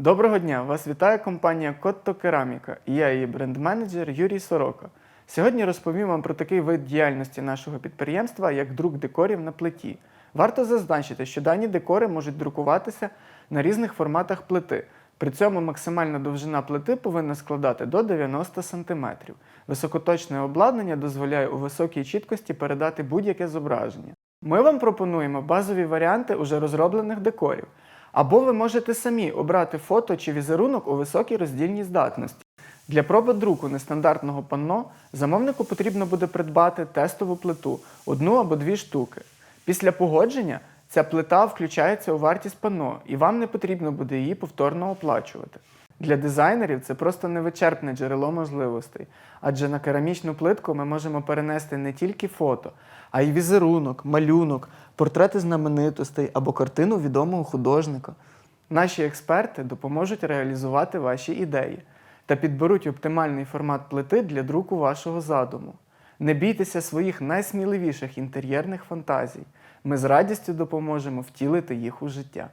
Доброго дня! Вас вітає компанія Котто Кераміка і я її бренд-менеджер Юрій Сорока. Сьогодні розповім вам про такий вид діяльності нашого підприємства, як друк декорів на плиті. Варто зазначити, що дані декори можуть друкуватися на різних форматах плити. При цьому максимальна довжина плити повинна складати до 90 см. Високоточне обладнання дозволяє у високій чіткості передати будь-яке зображення. Ми вам пропонуємо базові варіанти уже розроблених декорів. Або ви можете самі обрати фото чи візерунок у високій роздільній здатності. Для проби друку нестандартного панно замовнику потрібно буде придбати тестову плиту одну або дві штуки. Після погодження ця плита включається у вартість панно, і вам не потрібно буде її повторно оплачувати. Для дизайнерів це просто невичерпне джерело можливостей, адже на керамічну плитку ми можемо перенести не тільки фото, а й візерунок, малюнок, портрети знаменитостей або картину відомого художника. Наші експерти допоможуть реалізувати ваші ідеї та підберуть оптимальний формат плити для друку вашого задуму. Не бійтеся своїх найсміливіших інтер'єрних фантазій. Ми з радістю допоможемо втілити їх у життя.